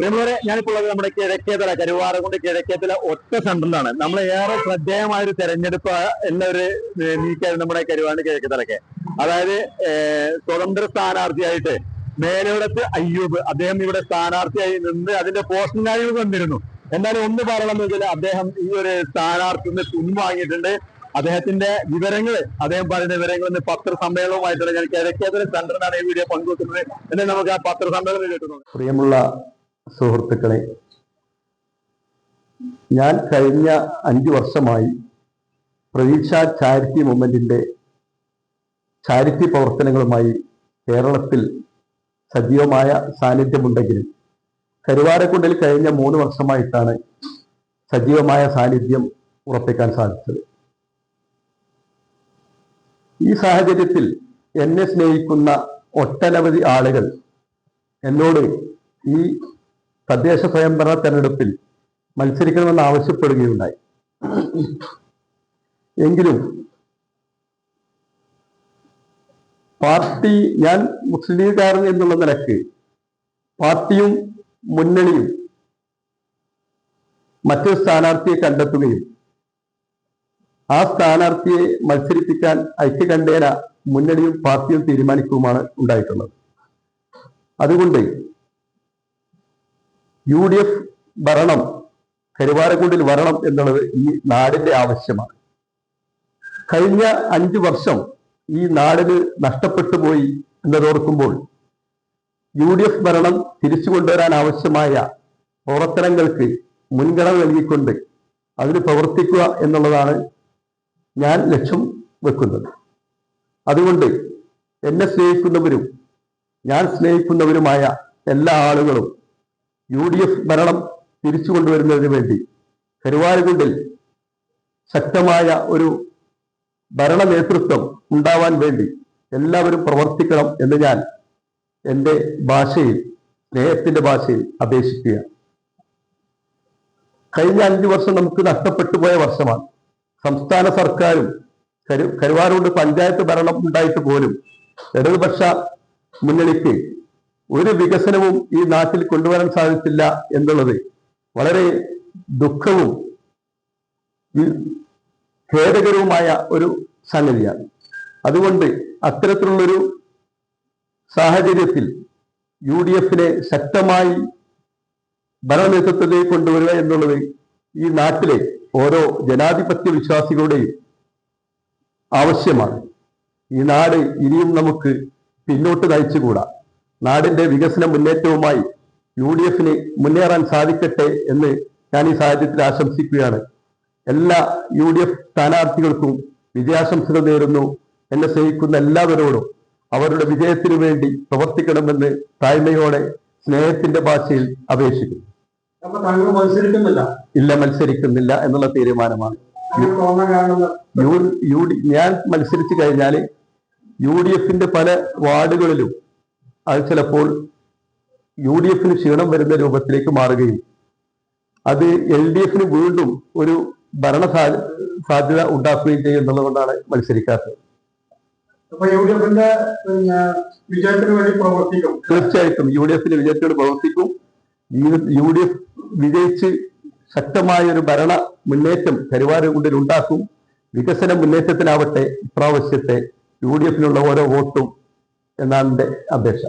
പ്രിയമുള്ളവരെ ഞാനിപ്പോൾ ഉള്ളത് നമ്മുടെ കിഴക്കേതല കരുവാറകൊണ്ട് കിഴക്കേതല ഒറ്റ സെന്ററിലാണ്. നമ്മൾ ഏറെ ശ്രദ്ധേയമായ ഒരു തെരഞ്ഞെടുപ്പ് എന്ന ഒരു നമ്മുടെ കരുവാണ് കിഴക്കേതലക്ക്. അതായത് സ്വതന്ത്ര സ്ഥാനാർത്ഥിയായിട്ട് മേലോടത്ത് അയ്യൂബ് അദ്ദേഹം ഇവിടെ സ്ഥാനാർത്ഥിയായി നിന്ന് അതിന്റെ പോസ്റ്റും കാര്യങ്ങൾ വന്നിരുന്നു എന്നാലും ഒന്ന് പറയണമെന്ന് വെച്ചാൽ അദ്ദേഹം ഈ ഒരു സ്ഥാനാർത്ഥി പിൻവാങ്ങിയിട്ടുണ്ട്. അദ്ദേഹത്തിന്റെ വിവരങ്ങൾ അദ്ദേഹം പറയുന്ന വിവരങ്ങൾ ഇന്ന് പത്രസമ്മേളനവുമായിട്ടുള്ള ഞാൻ കിഴക്കേതര സെന്ററിനാണ് ഈ വീഡിയോ പങ്കുവെക്കുന്നത്. എന്നെ നമുക്ക് ആ പത്രസമ്മേളനം കേട്ടു പ്രിയമുള്ള സുഹൃത്തുക്കളെ ഞാൻ കഴിഞ്ഞ അഞ്ചു വർഷമായി പ്രതീക്ഷ ചാരിറ്റി മൂവ്മെന്റിന്റെ ചാരിറ്റി പ്രവർത്തനങ്ങളുമായി കേരളത്തിൽ സജീവമായ സാന്നിധ്യമുണ്ടെങ്കിലും കരുവാരക്കുണ്ടിൽ കഴിഞ്ഞ മൂന്ന് വർഷമായിട്ടാണ് സജീവമായ സാന്നിധ്യം ഉറപ്പിക്കാൻ സാധിച്ചത്. ഈ സാഹചര്യത്തിൽ എന്നെ സ്നേഹിക്കുന്ന ഒട്ടനവധി ആളുകൾ എന്നോട് ഈ തദ്ദേശ സ്വയംഭരണ തെരഞ്ഞെടുപ്പിൽ മത്സരിക്കണമെന്ന് ആവശ്യപ്പെടുകയുണ്ടായി. എങ്കിലും പാർട്ടി ഞാൻ മുസ്ലിം ലീഗുകാരൻ എന്നുള്ള നിലയ്ക്ക് പാർട്ടിയും മുന്നണിയും മറ്റൊരു സ്ഥാനാർത്ഥിയെ കണ്ടെത്തുകയും ആ സ്ഥാനാർത്ഥിയെ മത്സരിപ്പിക്കാൻ ഐക്യകണ്ഠേന മുന്നണിയും പാർട്ടിയും തീരുമാനിക്കുകയുമാണ് ഉണ്ടായിട്ടുള്ളത്. അതുകൊണ്ട് യു ഡി എഫ് ഭരണം കരുവാരക്കുണ്ടിൽ വരണം എന്നുള്ളത് ഈ നാടിന്റെ ആവശ്യമാണ്. കഴിഞ്ഞ അഞ്ചു വർഷം ഈ നാടിന് നഷ്ടപ്പെട്ടു പോയി എന്നതോർക്കുമ്പോൾ യു ഡി എഫ് ഭരണം തിരിച്ചു കൊണ്ടുവരാൻ ആവശ്യമായ പ്രവർത്തനങ്ങൾക്ക് മുൻഗണന നൽകിക്കൊണ്ട് അതിന് പ്രവർത്തിക്കുക എന്നുള്ളതാണ് ഞാൻ ലക്ഷ്യം വെക്കുന്നത്. അതുകൊണ്ട് എന്നെ സ്നേഹിക്കുന്നവരും ഞാൻ സ്നേഹിക്കുന്നവരുമായ എല്ലാ ആളുകളും യു ഡി എഫ് ഭരണം തിരിച്ചു കൊണ്ടുവരുന്നതിന് വേണ്ടി കരുവാരകുണ്ടിൽ ശക്തമായ ഒരു ഭരണ നേതൃത്വം ഉണ്ടാവാൻ വേണ്ടി എല്ലാവരും പ്രവർത്തിക്കണം എന്ന് ഞാൻ എന്റെ ഭാഷയിൽ സ്നേഹത്തിന്റെ ഭാഷയിൽ അപേക്ഷിക്കുക കഴിഞ്ഞ അഞ്ചു വർഷം നമുക്ക് നഷ്ടപ്പെട്ടു പോയ വർഷമാണ്. സംസ്ഥാന സർക്കാരും കരു പഞ്ചായത്ത് ഭരണം ഉണ്ടായിട്ട് പോലും ഇടതുപക്ഷ മുന്നണിക്ക് ഒരു വികസനവും ഈ നാട്ടിൽ കൊണ്ടുവരാൻ സാധിച്ചില്ല എന്നുള്ളത് വളരെ ദുഃഖവും ഖേദകരവുമായ ഒരു സംഗതിയാണ്. അതുകൊണ്ട് അത്തരത്തിലുള്ളൊരു സാഹചര്യത്തിൽ യു ഡി എഫിനെ ശക്തമായി ഭരണനേതൃത്വത്തിലേക്ക് കൊണ്ടുവരിക എന്നുള്ളത് ഈ നാട്ടിലെ ഓരോ ജനാധിപത്യ വിശ്വാസികളുടെയും ആവശ്യമാണ്. ഈ നാട് ഇനിയും നമുക്ക് പിന്നോട്ട് നയിച്ചുകൂടാ. നാടിന്റെ വികസന മുന്നേറ്റവുമായി യു ഡി എഫിന് മുന്നേറാൻ സാധിക്കട്ടെ എന്ന് ഞാൻ ഈ സാഹചര്യത്തിൽ ആശംസിക്കുകയാണ്. എല്ലാ യു ഡി എഫ് സ്ഥാനാർത്ഥികൾക്കും വിജയാശംസകൾ നേരുന്നു. എന്നെ സ്നേഹിക്കുന്ന എല്ലാവരോടും അവരുടെ വിജയത്തിനു വേണ്ടി പ്രവർത്തിക്കണമെന്ന് താഴ്മയോടെ സ്നേഹത്തിന്റെ ഭാഷയിൽ അപേക്ഷിക്കുന്നു. ഇല്ല മത്സരിക്കുന്നില്ല എന്നുള്ള തീരുമാനമാണ്. ഞാൻ മത്സരിച്ചു കഴിഞ്ഞാൽ യു ഡി എഫിന്റെ പല വാർഡുകളിലും അത് ചിലപ്പോൾ യു ഡി എഫിന് ക്ഷീണം വരുന്ന രൂപത്തിലേക്ക് മാറുകയും അത് എൽ ഡി എഫിന് വീണ്ടും ഒരു ഭരണ സാധ്യത ഉണ്ടാക്കുകയും ചെയ്യും എന്നുള്ളതുകൊണ്ടാണ് മത്സരിക്കാത്തത്. തീർച്ചയായിട്ടും യു ഡി എഫിന്റെ വിജയത്തിനോട് പ്രവർത്തിക്കും. യു ഡി എഫ് വിജയിച്ച് ശക്തമായ ഒരു ഭരണ മുന്നേറ്റം കരുവാരക്കുണ്ടിൽ ഉണ്ടാക്കും. വികസന മുന്നേറ്റത്തിനാവട്ടെ ഇപ്രാവശ്യത്തെ യു ഡി എഫിനുള്ള ഓരോ വോട്ടും എന്നാണ് എന്റെ അപേക്ഷ.